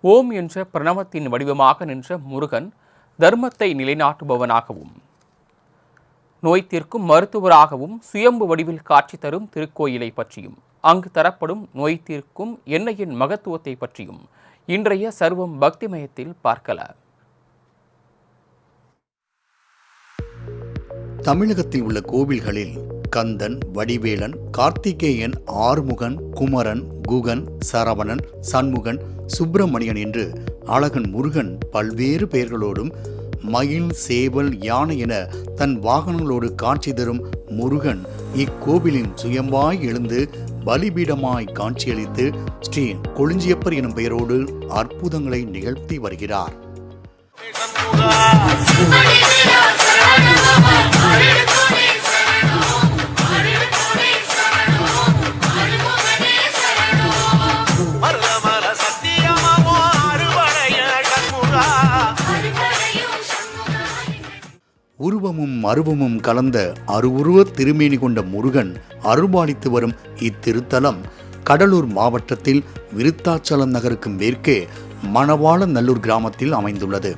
ஓம் என்ற பிரணவத்தின் வடிவமாக நின்ற முருகன் தர்மத்தை நிலைநாட்டுபவனாகவும் நோய் தீர்க்கும் மருத்துவராகவும் சுயம்பு வடிவில் காட்சி தரும் திருக்கோயிலை பற்றியும் அங்கு தரப்படும் நோய் தீர்க்கும் எண்ணெயின் மகத்துவத்தை பற்றியும் இன்றைய சர்வம் பக்திமயத்தில் பார்க்கல. தமிழகத்தில் உள்ள கோவில்களில் கந்தன் வடிவேலன் கார்த்திகேயன் ஆறுமுகன் குமரன் குகன் சரவணன் சண்முகன் சுப்பிரமணியன் என்று அழகன் முருகன் பல்வேறு பெயர்களோடும் மயில் சேவல் யானை என தன் வாகனங்களோடு காட்சி தரும் முருகன் இக்கோவிலின் சுயம்பாய் எழுந்து பலிபீடமாய் காட்சியளித்து ஸ்ரீ கொழுஞ்சியப்பர் எனும் பெயரோடு அற்புதங்களை நிகழ்த்தி வருகிறார். உருவமும் அருவமும் கலந்த அருவுருவ திருமேனி கொண்ட முருகன் அருள்பாலித்து வரும் இத்திருத்தலம் கடலூர் மாவட்டத்தில் விருத்தாச்சலம் நகருக்கு மேற்கே மணவாள நல்லூர் கிராமத்தில் அமைந்துள்ளது.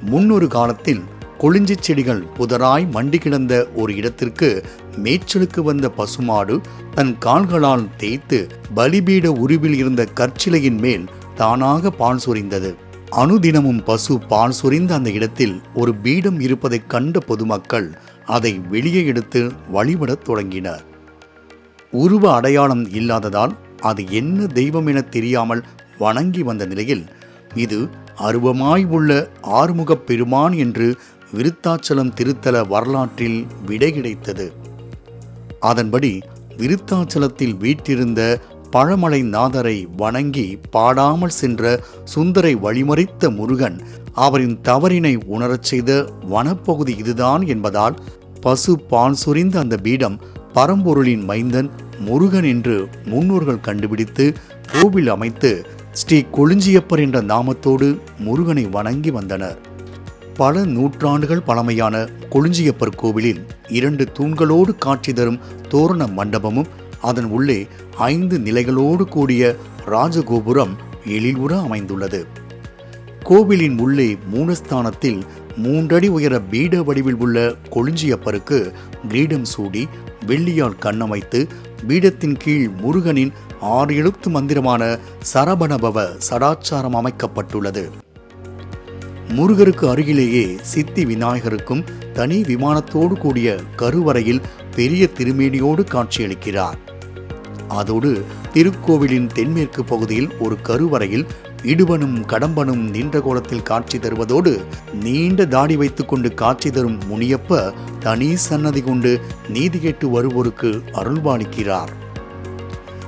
முன்னொரு காலத்தில் கொளிஞ்சி செடிகள் புதராய் மண்டி கிடந்த ஒரு இடத்திற்கு மேய்ச்சலுக்கு வந்த பசுமாடு தன் கால்களால் தேய்த்து பலிபீட உருவில் இருந்த கற்சிலையின் மேல் தானாக பால் சொரிந்தது. அனுதினமும் பசு பால் சொரிந்த அந்த இடத்தில் ஒரு பீடம் இருப்பதைக் கண்ட பொதுமக்கள் அதை வெளியே எடுத்து வழிபடத் தொடங்கினர். உருவ அடையாளம் இல்லாததால் அது என்ன தெய்வம் என தெரியாமல் வணங்கி வந்த நிலையில் இது அருவமாய் உள்ள ஆறுமுகப் பெருமான் என்று விருத்தாச்சலம் திருத்தல வரலாற்றில் விடை கிடைத்தது அதன்படி விருத்தாச்சலத்தில் வீற்றிருந்த பழமலை நாதரை வணங்கி பாடாமல் சென்ற சுந்தரை வழிமறித்த முருகன் அவரின் தவறினை உணரச் செய்த வனப்பகுதி இதுதான் என்பதால் பசு பால் சுரிந்த அந்த பீடம் பரம்பொருளின் மைந்தன் முருகன் என்று முன்னோர்கள் கண்டுபிடித்து கோவில் அமைத்து ஸ்ரீ கொழுஞ்சியப்பர் என்ற நாமத்தோடு முருகனை வணங்கி வந்தனர். பல நூற்றாண்டுகள் பழமையான கொழுஞ்சியப்பர் கோவிலில் இரண்டு தூண்களோடு காட்சி தரும் தோரண மண்டபமும் அதன் உள்ளே ஐந்து நிலைகளோடு கூடிய ராஜகோபுரம் எழில்வுற அமைந்துள்ளது. கோவிலின் உள்ளே மூலஸ்தானத்தில் மூன்றடி உயர பீட வடிவில் உள்ள கொழுஞ்சியப்பருக்கு கிரீடம் சூடி வெள்ளியால் கண்ணமைத்து பீடத்தின் கீழ் முருகனின் ஆறு எழுத்து மந்திரமான சரபணபவ சடாச்சாரம் அமைக்கப்பட்டுள்ளது. முருகருக்கு அருகிலேயே சித்தி விநாயகருக்கும் தனி விமானத்தோடு கூடிய கருவறையில் பெரிய திருமேனியோடு காட்சியளிக்கிறார். அதோடு திருக்கோவிலின் தென்மேற்கு பகுதியில் ஒரு கருவறையில் இடுவனும் கடம்பனும் நின்ற கோலத்தில் காட்சி தருவதோடு நீண்ட தாடி வைத்துக்கொண்டு காட்சி தரும் முனியப்ப தனி சன்னதி கொண்டு நீதி கேட்டு வருவோருக்கு அருள்பாலிக்கிறார்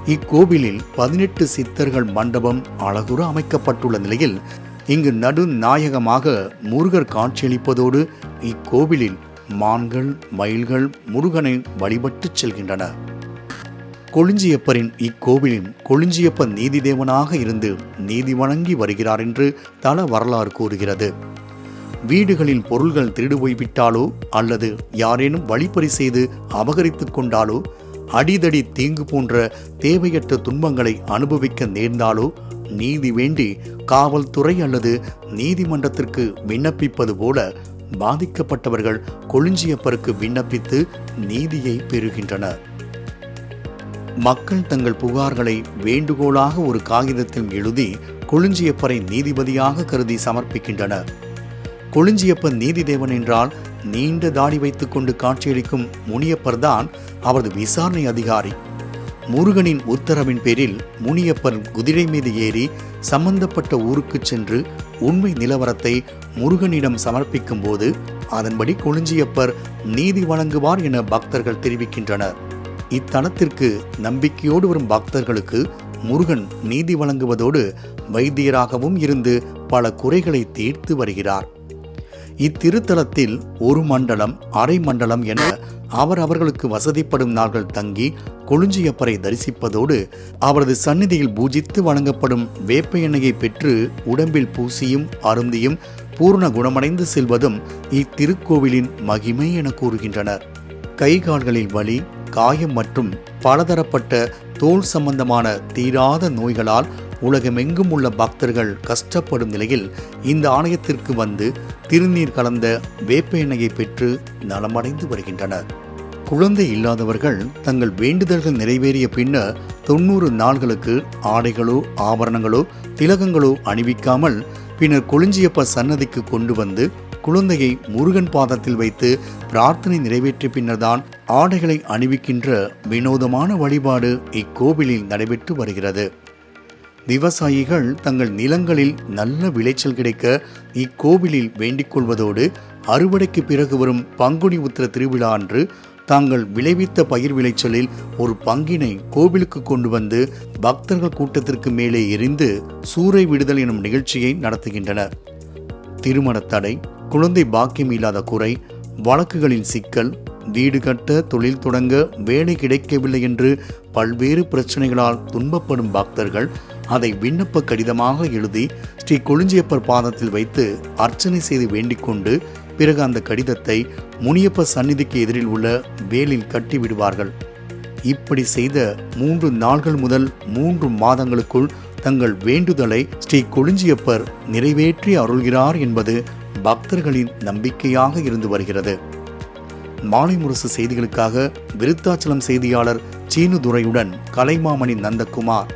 இக்கோவிலில் பதினெட்டு சித்தர்கள் மண்டபம் அழகுற அமைக்கப்பட்டுள்ள நிலையில் இங்கு நடுநாயகமாக முருகர் காட்சியளிப்பதோடு இக்கோவிலில் மான்கள் மயில்கள் முருகனை வழிபட்டுச் செல்கின்றன. கொளிஞ்சியப்பரின் இக்கோவிலின் கொளிஞ்சியப்ப நீதி தேவனாக இருந்து நீதி வழங்கி வருகிறார் என்று தல வரலாறு கூறுகிறது. வீடுகளின் பொருள்கள் திருடு போய்விட்டாலோ அல்லது யாரேனும் வழிப்பறி செய்து அபகரித்துக் கொண்டாலோ அடிதடி தீங்கு போன்ற தேவையற்ற துன்பங்களை அனுபவிக்க நேர்ந்தாலோ நீதி வேண்டி காவல்துறை அல்லது நீதிமன்றத்திற்கு விண்ணப்பிப்பது போல பாதிக்கப்பட்டவர்கள் கொழுஞ்சியப்பருக்கு விண்ணப்பித்து நீதியை பெறுகின்றனர். மக்கள் தங்கள் புகார்களை வேண்டுகோளாக ஒரு காகிதத்தில் எழுதி கொழுஞ்சியப்பரை நீதிபதியாக கருதி சமர்ப்பிக்கின்றனர். கொழுஞ்சியப்பன் நீதிதேவன் என்றால் நீண்ட தாடி வைத்துக்கொண்டு காட்சியளிக்கும் முனியப்பர் தான் அவரது விசாரணை அதிகாரி. முருகனின் உத்தரவின் பேரில் முனியப்பன் குதிரை மீது ஏறி சம்பந்தப்பட்ட ஊருக்கு சென்று உண்மை நிலவரத்தை முருகனிடம் சமர்ப்பிக்கும் போது அதன்படி கொழுஞ்சியப்பர் நீதி வழங்குவார் என பக்தர்கள் தெரிவிக்கின்றனர். இத்தலத்திற்கு நம்பிக்கையோடு வரும் பக்தர்களுக்கு முருகன் நீதி வழங்குவதோடு வைத்தியராகவும் இருந்து பல குறைகளை தீர்த்து வருகிறார். இத்திருத்தலத்தில் ஒரு மண்டலம் அரை மண்டலம் என அவர் அவர்களுக்கு வசதிப்படும் நாள்கள் தங்கி கொழுஞ்சியப்பரை தரிசிப்பதோடு அவரது சந்நிதியில் பூஜித்து வழங்கப்படும் வேப்ப எண்ணெயை பெற்று உடம்பில் பூசியும் அருந்தியும் பூர்ண குணமடைந்து செல்வதும் இத்திருக்கோவிலின் மகிமை என கூறுகின்றனர். கை கால்களில் வலி காயம் மற்றும் பலதரப்பட்ட தோல் சம்பந்தமான தீராத நோய்களால் உலகமெங்கும் உள்ள பக்தர்கள் கஷ்டப்படும் நிலையில் இந்த ஆலயத்திற்கு வந்து திருநீர் கலந்த வேப்ப எண்ணெயை பெற்று நலமடைந்து வருகின்றனர். குழந்தை இல்லாதவர்கள் தங்கள் வேண்டுதல்கள் நிறைவேறிய பின்னர் தொண்ணூறு நாள்களுக்கு ஆடைகளோ ஆபரணங்களோ திலகங்களோ அணிவிக்காமல் பின்னர் கொளிஞ்சியப்ப சன்னதிக்கு கொண்டு வந்து குழந்தையை முருகன் பாதத்தில் வைத்து பிரார்த்தனை நிறைவேற்றிய பின்னர்தான் ஆடைகளை அணிவிக்கின்ற வினோதமான வழிபாடு இக்கோவிலில் நடைபெற்று வருகிறது. விவசாயிகள் தங்கள் நிலங்களில் நல்ல விளைச்சல் கிடைக்க இக்கோவிலில் வேண்டிக் கொள்வதோடு அறுவடைக்கு பிறகு வரும் பங்குனி உத்திர திருவிழா அன்று தாங்கள் விளைவித்த பயிர் விளைச்சலில் ஒரு பங்கினை கோவிலுக்கு கொண்டு வந்து பக்தர்கள் கூட்டத்திற்கு மேலே எரிந்து சூறை விடுதல் எனும் நிகழ்ச்சியை நடத்துகின்றனர். திருமண தடை குழந்தை பாக்கியம் இல்லாத குறை வழக்குகளின் சிக்கல் வீடு கட்ட தொழில் தொடங்க வேலை கிடைக்கவில்லை என்று பல்வேறு பிரச்சனைகளால் துன்பப்படும் பக்தர்கள் அதை விண்ணப்ப கடிதமாக எழுதி ஸ்ரீ கொளிஞ்சியப்பர் பாதத்தில் வைத்து அர்ச்சனை செய்து வேண்டிக்கொண்டு பிறகு அந்த கடிதத்தை முனியப்ப சந்நிதிக்கு எதிரில் உள்ள வேலில் கட்டி விடுவார்கள். இப்படி செய்த மூன்று நாள்கள் முதல் மூன்று மாதங்களுக்குள் தங்கள் வேண்டுதலை ஸ்ரீ கொளிஞ்சியப்பர் நிறைவேற்றி அருள்கிறார் என்பது பக்தர்களின் நம்பிக்கையாக இருந்து வருகிறது. மாலை முரசு செய்திகளுக்காக விருத்தாச்சலம் செய்தியாளர் சீனுதுரையுடன் கலைமாமணி நந்தகுமார்.